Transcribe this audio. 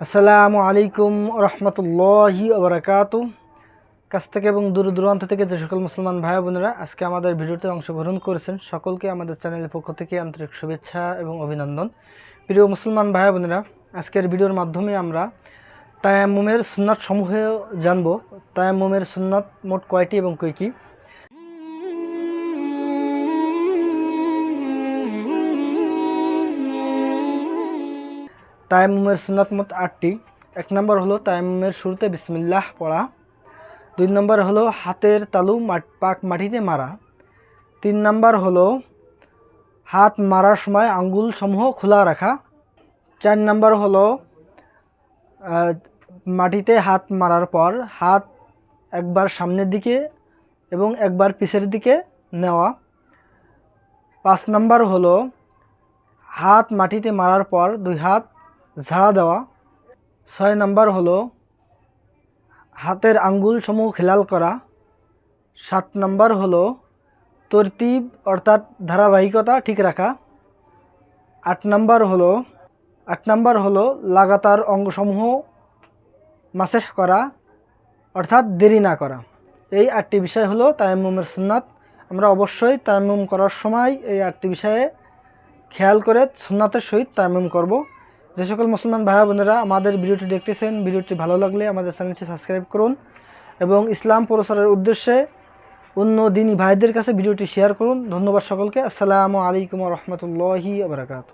আসসালামু আলাইকুম রহমতুল্লাহি ওবরাকাত কাছ থেকে এবং দূর দূরান্ত থেকে যে সকল মুসলমান ভাই বোনেরা আজকে আমাদের ভিডিওতে অংশগ্রহণ করেছেন, সকলকে আমাদের চ্যানেলের পক্ষ থেকে আন্তরিক শুভেচ্ছা এবং অভিনন্দন। প্রিয় মুসলমান ভাই বোনেরা, আজকের ভিডিওর মাধ্যমে আমরা তায়াম্মুমের সুন্নাত সমূহ জানব। তায়াম্মুমের সুন্নাত মোট কয়টি এবং কই কী? তায়াম্মুমের সুন্নাত মোট আটটি। এক নম্বর হলো তায়াম্মুমের শুরুতে বিসমিল্লাহ পড়া। দুই নম্বর হলো হাতের তালু পাক মাটিতে মারা। তিন নম্বর হলো হাত মারার সময় আঙ্গুল সমূহ খোলা রাখা। চার নম্বর হলো মাটিতে হাত মারার পর হাত একবার সামনের দিকে এবং একবার পিছের দিকে নেওয়া। পাঁচ নম্বর হলো হাত মাটিতে মারার পর দুই হাত ঝাড়া দেওয়া। ছয় নাম্বার হলো, হাতের আঙ্গুল সমূহ খেলাল করা। সাত নাম্বার হলো, তরতিব অর্থাৎ ধারাবাহিকতা ঠিক রাখা। আট নাম্বার হলো, আট নাম্বার হলো লাগাতার অঙ্গসমূহ মাসেহ করা, অর্থাৎ দেরি না করা। এই আটটি বিষয় হলো তায়াম্মুমের সুন্নাত। আমরা অবশ্যই তায়াম্মুম করার সময় এই আটটি বিষয়ে খেয়াল করে সুন্নাতের সহিত তায়াম্মুম করব। যে সকল মুসলমান ভাই বোনেরা আমাদের ভিডিওটি দেখতেছেন, ভিডিওটি ভালো লাগলে আমাদের চ্যানেলটি সাবস্ক্রাইব করুন এবং ইসলাম প্রসারের উদ্দেশ্যে অন্য দিনই ভাইদের কাছে ভিডিওটি শেয়ার করুন। ধন্যবাদ সকলকে। আসসালামু আলাইকুম রহমতুল্লাহি আবরাকাতু